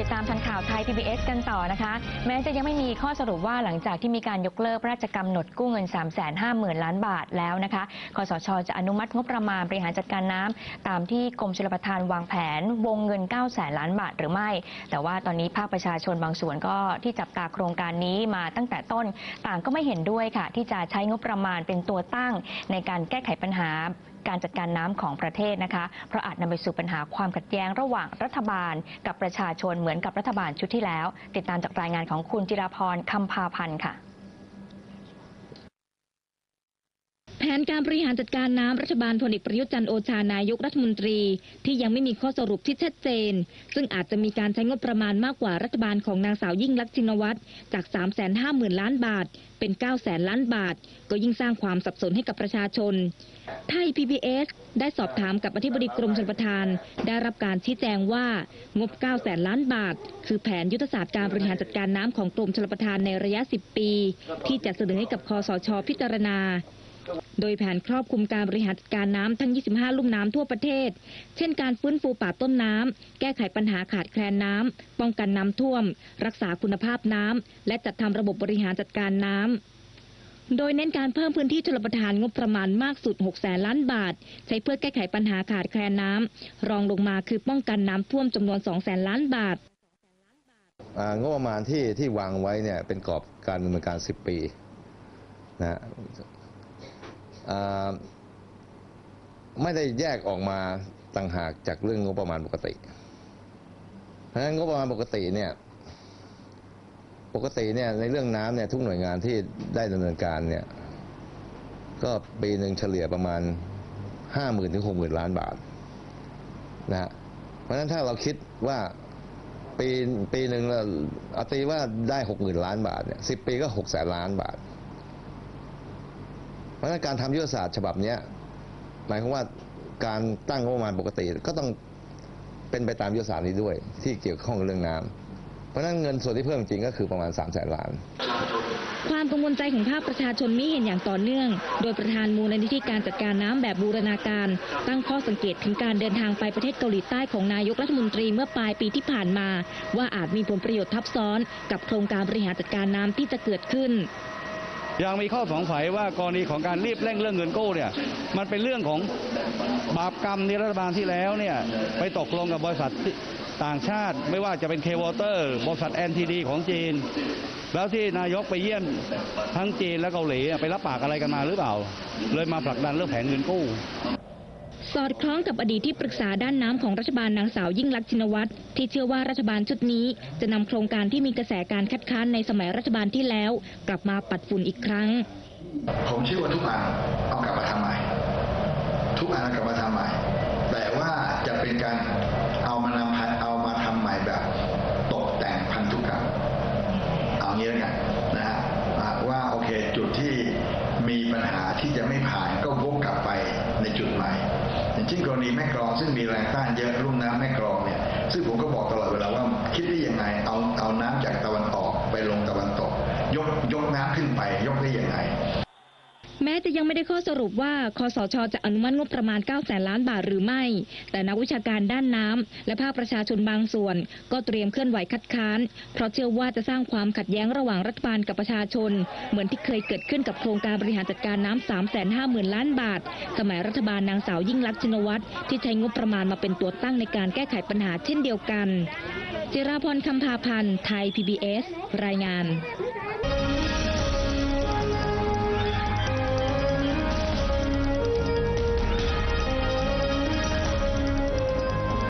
ติดตามทันข่าวไทย PBS กันต่อนะคะ แม้จะยังไม่มีข้อสรุปว่าหลังจากที่มีการยกเลิกพระราชกำหนดกู้เงิน 3 5 0 0 0 0 ล้านบาทแล้วนะคะคสชจะอนุมัติงบประมาณบริหารจัดการน้ำตามที่กรมชลประทานวางแผน วงเงิน 9 0 0แสนล้านบาทหรือไม่ แต่ว่าตอนนี้ภาคประชาชนบางส่วนก็ที่จับตาโครงการนี้มาตั้งแต่ต้น ต่างก็ไม่เห็นด้วยค่ะ ที่จะใช้งบประมาณเป็นตัวตั้งในการแก้ไขปัญหา การจัดการน้ำของประเทศนะคะ เพราะอาจนำไปสู่ปัญหาความขัดแย้งระหว่างรัฐบาล กับประชาชนเหมือนกับรัฐบาลชุดที่แล้ว ติดตามจากรายงานของคุณจิราพรคำพาพันธ์ค่ะ แผ นการบริหารจัดการน้ำรัฐบาลพลเอกประยุทธ์จันทร์โอชานายกรัฐมนตรี ที่ยังไม่มีข้อสรุปที่ชัดเจน ซึ่งอาจจะมีการใช้งบประมาณมากกว่ารัฐบาลของนางสาวยิ่งลักษณ์ชินวัตรจาก 3 5 0 0 0 0 ล้านบาท เป็น 9 0 0 0 0 ล้านบาท ก็ยิ่งสร้างความสับสนให้กับประชาชน ไทย PBS ได้สอบถามกับอธิบดีกรมชลประทาน ได้รับการชี้แจงว่างบ 9 0 0แสนล้านบาท คือแผนยุทธศาสตร์การบริหารจัดการน้ำของกรมชลประทานในระยะ 10 ปี ที่จะเสนอให้กับคอสชพิจารณา โดยแผนครอบคลุมการบริหารจัดการน้ำทั้ง 25 ลุ่มน้ำทั่วประเทศ เช่นการฟื้นฟูป่าต้นน้ำ แก้ไขปัญหาขาดแคลนน้ำ ป้องกันน้ำท่วม รักษาคุณภาพน้ำ และจัดทำระบบบริหารจัดการน้ำโดยเน้นการเพิ่มพื้นที่ชลประทานงบประมาณมากสุด 6 แสนล้านบาท ใช้เพื่อแก้ไขปัญหาขาดแคลนน้ำ รองลงมาคือป้องกันน้ำท่วมจำนวน 2 แสนล้านบาทงบประมาณที่ที่วางไว้เนี่ยเป็นกรอบการดำเนินการ 10 ปีนะ ไม่ได้แยกออกมาต่างหากจากเรื่องงบประมาณปกติ เพราะฉะนั้นงบประมาณปกติเนี่ย ปกติเนี่ยในเรื่องน้ำเนี่ยทุกหน่วยงานที่ได้ดำเนินการเนี่ย ก็ปีหนึ่งเฉลี่ยประมาณห้าหมื่นถึงหกหมื่นล้านบาทนะฮะ เพราะฉะนั้นถ้าเราคิดว่าปีปีหนึ่งเราอาตีว่าได้หกหมื่นล้านบาทเนี่ยสิบปีก็หกแสนล้านบาท ราะฉะนั้นการทำยุทธศาสตร์ฉบับเนี้หมายความว่าการตั้งงบประมาณปกติก็ต้องเป็นไปตามยุทธศาสตร์นี้ด้วย ที่เกี่ยวข้องเรื่องน้ำเพราะฉะนั้นเงินส่วนที่เพิ่มจริงก็คือประมาณ3ามแสนล้าน ความกังวลใจของภาคประชาชนมีเห็นอย่างต่อเนื่อง โดยประธานมูลนิธิการจัดการน้ำแบบบูรณาการ ตั้งข้อสังเกตถึงการเดินทางไปประเทศเกาหลีใต้ของนายกรัฐมนตรีเมื่อปลายปีที่ผ่านมา ว่าอาจมีผลประโยชน์ทับซ้อน กับโครงการบริหารจัดการน้ำที่จะเกิดขึ้น ยังมีข้อสงสัยว่ากรณีของการรีบเร่งเรื่องเงินกู้เนี่ยมันเป็นเรื่องของบาปกรรมในรัฐบาลที่แล้วเนี่ยไปตกลงกับบริษัทต่างชาติไม่ว่าจะเป็นเควอเตอร์บริษัทแอนทีดีของจีน แล้วที่นายกไปเยี่ยมทั้งจีนและเกาหลีไปรับปากอะไรกันมาหรือเปล่า เลยมาผลักดันเรื่องแผนเงินกู้ อดคล้องกับอดีตที่ปรึกษาด้านน้ำของรัฐบาลนางสาวยิ่งลักษณ์ชินวัตรที่เชื่อว่ารัฐบาลชุดนี้ จะนำโครงการที่มีกระแสการคัดค้านในสมัยรัฐบาลที่แล้ว กลับมาปัดฝุ่นอีกครั้ง ผมเชื่อว่าทุกอันเอากลับมาทำใหม่ ทุกอันเอากลับมาทำใหม่ แต่ว่าจะเป็นการเอามานำเอามาทำใหม่แบบ อย่างเช่นกรณีแม่กรองซึ่งมีแรงต้านเยอะรุ่มน้ำแม่กรองเนี่ยซึ่งผมก็บอกตลอดเวลาว่าคิดได้ยังไงเอาเอาน้ำจากตะวันออกไปลงตะวันตก ยกยกน้ำขึ้นไปยกได้ยังไง แม้จะยังไม่ได้ข้อสรุปว่าคอสชจะอนุมัติงบประมาณ 9 แสนล้านบาทหรือไม่ แต่นักวิชาการด้านน้ำและภาคประชาชนบางส่วน ก็เตรียมเคลื่อนไหวคัดค้าน เพราะเชื่อว่าจะสร้างความขัดแย้งระหว่างรัฐบาลกับประชาชน เหมือนที่เคยเกิดขึ้นกับโครงการบริหารจัดการน้ำ3 5 0 0 0 0 ล้านบาท สมัยรัฐบาลนางสาวยิ่งลักษณ์ชินวัตรที่ใช้งบประมาณมาเป็นตัวตั้งในการแก้ไขปัญหาเช่นเดียวกันจิราพรคำพาพันธ์ไทย PBS รายงาน